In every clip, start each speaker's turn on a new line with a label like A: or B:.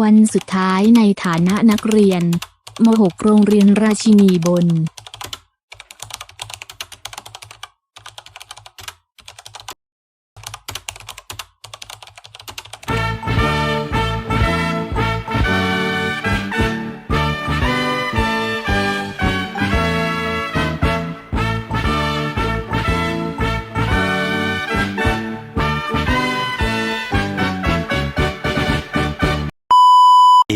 A: วันสุดท้ายในฐานะนักเรียนม .6 โรงเรียนราชินีบน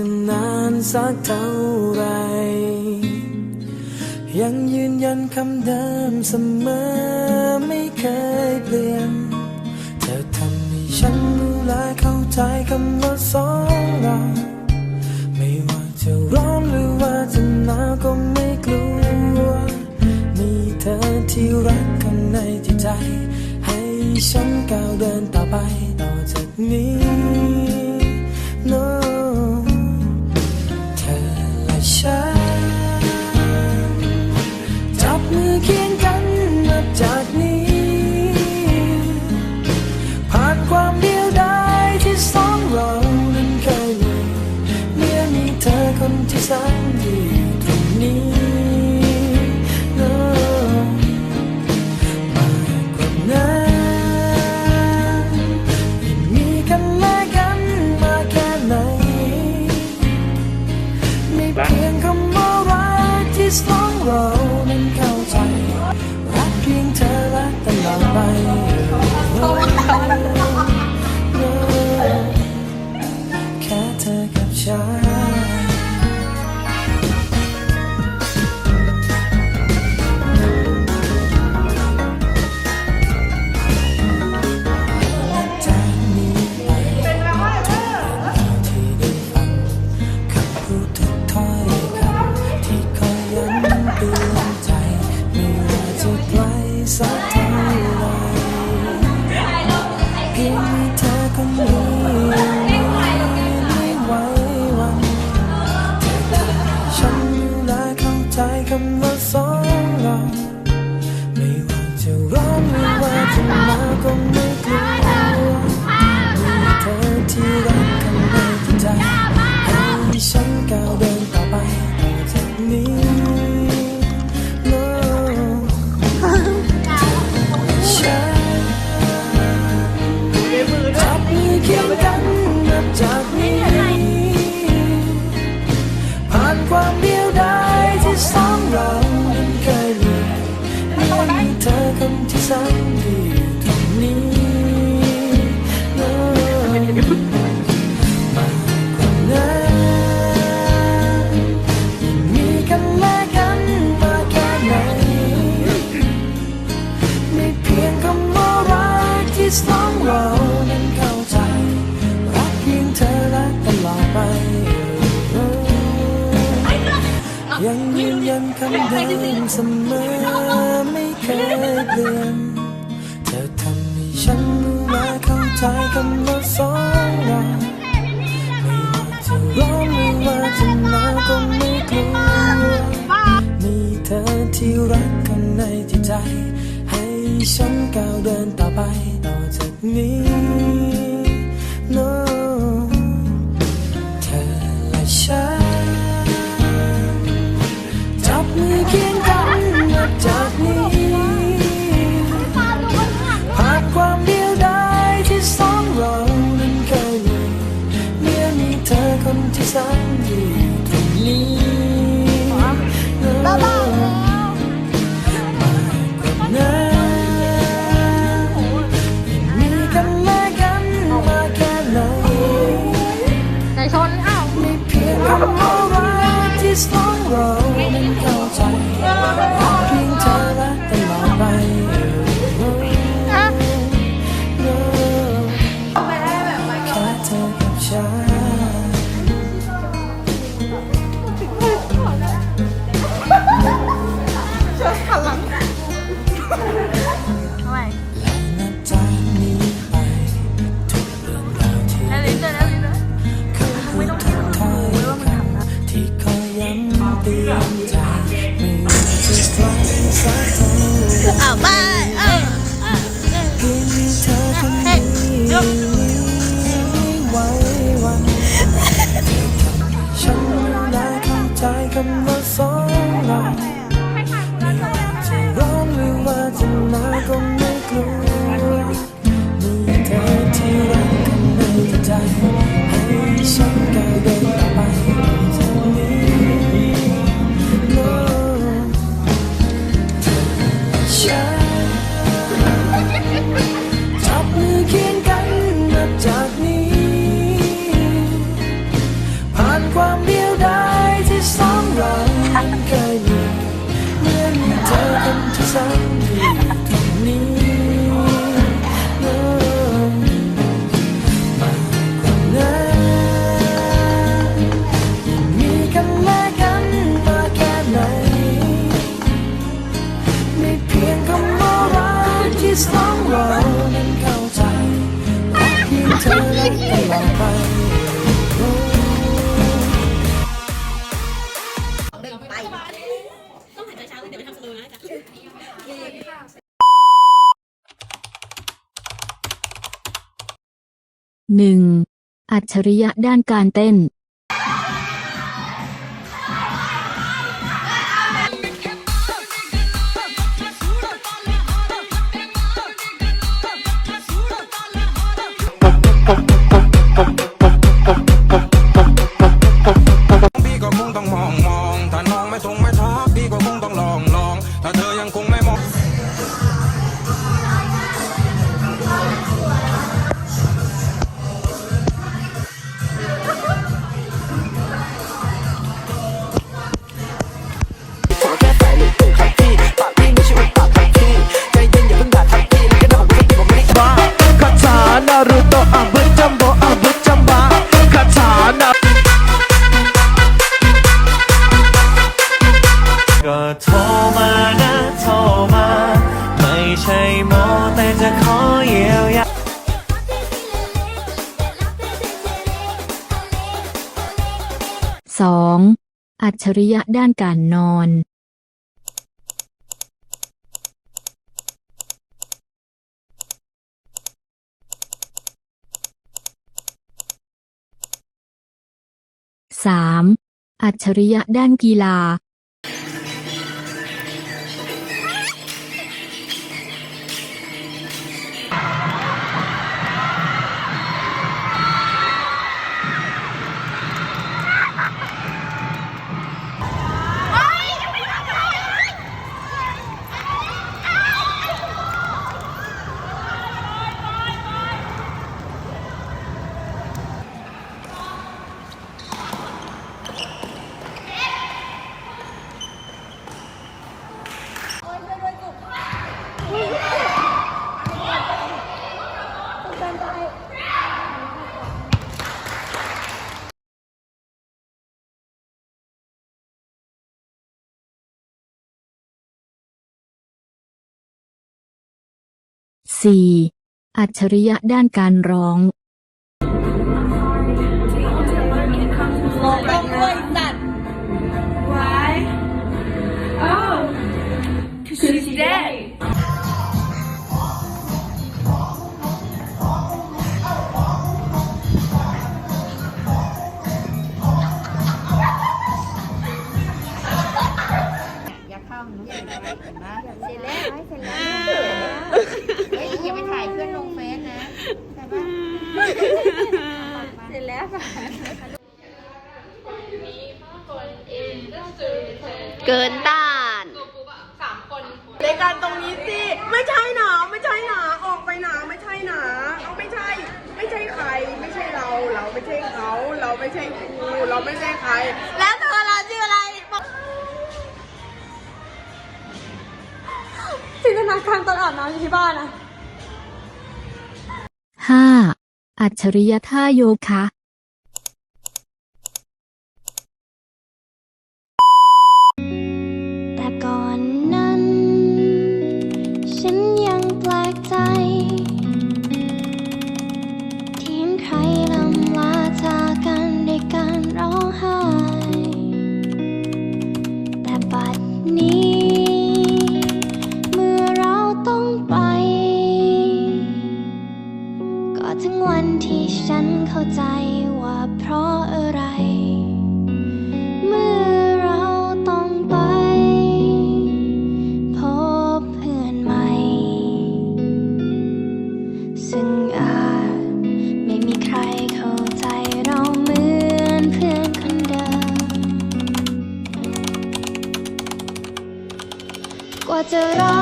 B: จะนานสักเท่าไร ยังยืนยันคำเดิมเสมอไม่เคยเปลี่ยน เธอทำให้ฉันรู้และเข้าใจคำว่าสองเราไม่ว่าจะร้อนหรือว่าจะหนาวก็ไม่กลัว มีเธอที่รักข้างในจิตใจ ให้ฉันก้าวเดินต่อไปต่อจากนี้ ล คนที่แสนดีตรงนี้โน้มากกว่านั้นยังมีกันและกันมาแค่ไหนไม่เพียงคำว่ารักที่สองเรานั้นเข้าใจ รักเพียงเธอและตลอดไป ยังยืนยันคำเดิมเสมอไม่ แคยเปลี่ยนเธอทำให้ฉันรู้มาเข้าใจคำว่าสองเราไม่ว่าจะร้อนไม่ว่าจะหนาวก็ไม่กลัวมีเธอที่รักข้างในจิตใจ ให้ฉันก้าวเดินต่อไปต่อจากนี้ this long road. come on. 1. อัจ
A: ฉริยะด้านการเต้น
C: 2. อั
B: จ
A: ฉริยะด้านการนอน 3. อัจฉริยะด้านกีฬา สี่อัจฉริยะด้านการร้อง
D: เกิ
E: นต้าน
F: รายการตรงนี้สิ ไม่ใช่หนาไม่ใช่หนาออกไปหนาไม่ใช่หนาเอาไม่ใช่ ไม่ใช่ใคร ไม่ใช่เรา เราไม่ใช่เขา เราไม่ใช่ครูเราไม่ใช่ใคร แล้วเธอเราชื่ออะไรบอกจินตนาการตอนอาบน้ำอยู่ที่บ้านอะ
A: ห้าอัจฉริยะท่าโยคะ
E: ซึ่งอาจไม่มีใครเข้าใจเราเหมือนเพื่อนคนเดิม กว่าจะรอ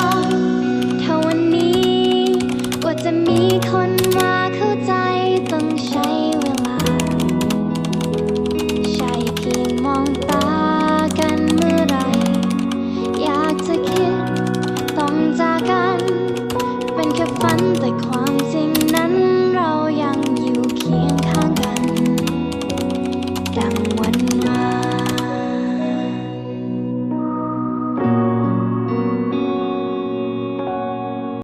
E: เท่าวันนี้ กว่าจะมีคนมาเข้าใจ
A: ต้องใช้เวลา ใช่เพียงมองตา